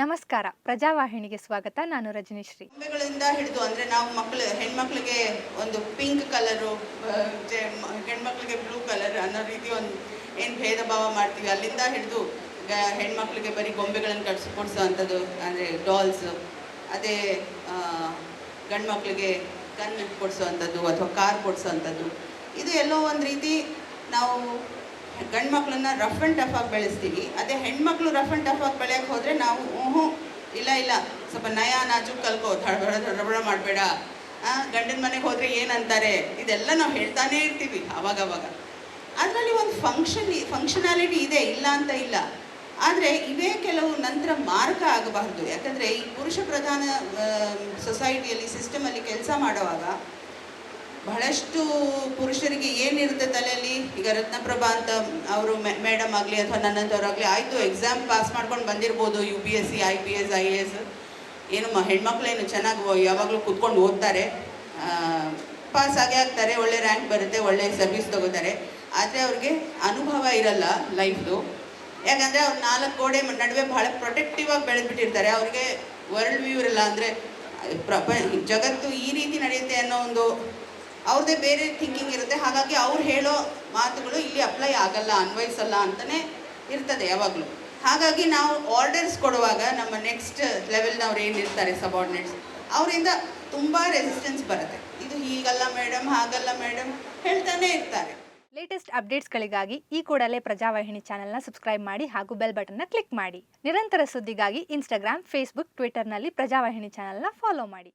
ನಮಸ್ಕಾರ. ಪ್ರಜಾವಾಹಿನಿಗೆ ಸ್ವಾಗತ. ನಾನು ರಜನಿಶ್ರೀ. ಗೊಂಬೆಗಳಿಂದ ಹಿಡಿದು ಅಂದರೆ ನಾವು ಮಕ್ಕಳು ಹೆಣ್ಮಕ್ಳಿಗೆ ಒಂದು ಪಿಂಕ್ ಕಲರು ಹೆಣ್ಮಕ್ಳಿಗೆ ಬ್ಲೂ ಕಲರ್ ಅನ್ನೋ ರೀತಿ ಒಂದು ಏನು ಭೇದ ಭಾವ ಮಾಡ್ತೀವಿ. ಅಲ್ಲಿಂದ ಹಿಡಿದು ಹೆಣ್ಮಕ್ಳಿಗೆ ಬರೀ ಗೊಂಬೆಗಳನ್ನು ಕಟ್ಸಿ ಕೊಡಿಸೋ ಅಂಥದ್ದು ಅಂದರೆ ಡಾಲ್ಸ್ ಅದೇ ಗಂಡು ಮಕ್ಕಳಿಗೆ ಕೊಡಿಸೋ ಅಂಥದ್ದು ಅಥವಾ ಕಾರ್ ಕೊಡಿಸೋ ಅಂಥದ್ದು ಇದು ಎಲ್ಲೋ ಒಂದು ರೀತಿ ನಾವು ಗಂಡು ಮಕ್ಕಳನ್ನ ರಫ್ ಆ್ಯಂಡ್ ಟಫ್ ಆಗಿ ಬೆಳೆಸ್ತೀವಿ. ಅದೇ ಹೆಣ್ಮಕ್ಳು ರಫ್ ಆ್ಯಂಡ್ ಟಫ್ ಆಗಿ ಬೆಳೆಯಕ್ಕೆ ಹೋದರೆ ನಾವು ಹ್ಞೂ ಇಲ್ಲ ಇಲ್ಲ, ಸ್ವಲ್ಪ ನಯ ನಾಜು ಕಲ್ಕೋ ಧಡಬಡ ತಡಬಡ ಮಾಡಬೇಡ. ಗಂಡನ ಮನೆಗೆ ಹೋದರೆ ಏನಂತಾರೆ? ಇದೆಲ್ಲ ನಾವು ಹೇಳ್ತಾನೇ ಇರ್ತೀವಿ ಅವಾಗವಾಗ ಅದರಲ್ಲಿ ಒಂದು ಫಂಕ್ಷನ್ ಫಂಕ್ಷನಾಲಿಟಿ ಇದೆ, ಇಲ್ಲ ಅಂತ ಇಲ್ಲ. ಆದರೆ ಇವೇ ಕೆಲವು ನಂತರ ಮಾರ್ಗ ಆಗಬಾರ್ದು. ಯಾಕಂದರೆ ಈ ಪುರುಷ ಪ್ರಧಾನ ಸೊಸೈಟಿಯಲ್ಲಿ ಸಿಸ್ಟಮಲ್ಲಿ ಕೆಲಸ ಮಾಡುವಾಗ ಬಹಳಷ್ಟು ಪುರುಷರಿಗೆ ಏನಿರುತ್ತೆ ತಲೆಯಲ್ಲಿ? ಈಗ ರತ್ನಪ್ರಭಾ ಅಂತ ಅವರು ಮೇಡಮ್ ಆಗಲಿ ಅಥವಾ ನನ್ನಂಥವ್ರಾಗಲಿ ಆಯಿತು ಎಕ್ಸಾಮ್ ಪಾಸ್ ಮಾಡ್ಕೊಂಡು ಬಂದಿರ್ಬೋದು U P S C I P S I A S ಏನು ಹೆಣ್ಮಕ್ಳೇನು ಚೆನ್ನಾಗಿ ಯಾವಾಗಲೂ ಕೂತ್ಕೊಂಡು ಓದ್ತಾರೆ. ಪಾಸ್ ಆಗೇ ಆಗ್ತಾರೆ, ಒಳ್ಳೆ ರ್ಯಾಂಕ್ ಬರುತ್ತೆ, ಒಳ್ಳೆ ಸರ್ವಿಸ್ ತಗೋತಾರೆ. ಆದರೆ ಅವ್ರಿಗೆ ಅನುಭವ ಇರಲ್ಲ ಲೈಫ್ದು ಯಾಕಂದರೆ ಅವ್ರು ನಾಲ್ಕು ಗೋಡೆ ನಡುವೆ ಭಾಳ ಪ್ರೊಟೆಕ್ಟಿವ್ ಆಗಿ ಬೆಳೆದ್ಬಿಟ್ಟಿರ್ತಾರೆ. ಅವ್ರಿಗೆ ವರ್ಲ್ಡ್ ವ್ಯೂ ಇರಲ್ಲ ಅಂದರೆ ಪ್ರಪ ಜಗತ್ತು ಈ ರೀತಿ ನಡೆಯುತ್ತೆ ಅನ್ನೋ ಒಂದು ಅವ್ರದ್ದೇ ಬೇರೆ ಥಿಂಕಿಂಗ್ ಇರುತ್ತೆ. ಹಾಗಾಗಿ ಅವ್ರು ಹೇಳೋ ಮಾತುಗಳು ಇಲ್ಲಿ ಅಪ್ಲೈ ಆಗಲ್ಲ ಅನ್ವಯಿಸಲ್ಲ ಅಂತಲೇ ಇರ್ತದೆ ಯಾವಾಗಲೂ. ಹಾಗಾಗಿ ನಾವು ಆರ್ಡರ್ಸ್ ಕೊಡುವಾಗ ನಮ್ಮ ನೆಕ್ಸ್ಟ್ ಲೆವೆಲ್ನವ್ರು ಏನಿರ್ತಾರೆ ಸಬಾರ್ಡಿನೇಟ್ಸ್ ಅವರಿಂದ ತುಂಬ ರೆಸಿಸ್ಟೆನ್ಸ್ ಬರುತ್ತೆ. ಇದು ಹೀಗಲ್ಲ ಮೇಡಮ್ ಹಾಗಲ್ಲ ಮೇಡಮ್ ಹೇಳ್ತಾನೆ ಇರ್ತಾರೆ. ಲೇಟೆಸ್ಟ್ ಅಪ್ಡೇಟ್ಸ್ಗಳಿಗಾಗಿ ಈ ಕೂಡಲೇ ಪ್ರಜಾವಾಹಿನಿ ಚಾನೆಲ್ನ ಸಬ್ಸ್ಕ್ರೈಬ್ ಮಾಡಿ ಹಾಗೂ ಬೆಲ್ ಬಟನ್ನ ಕ್ಲಿಕ್ ಮಾಡಿ. ನಿರಂತರ ಸುದ್ದಿಗಾಗಿ ಇನ್ಸ್ಟಾಗ್ರಾಮ್ ಫೇಸ್ಬುಕ್ ಟ್ವಿಟರ್ನಲ್ಲಿ ಪ್ರಜಾವಾಹಿನಿ ಚಾನೆಲ್ನ ಫಾಲೋ ಮಾಡಿ.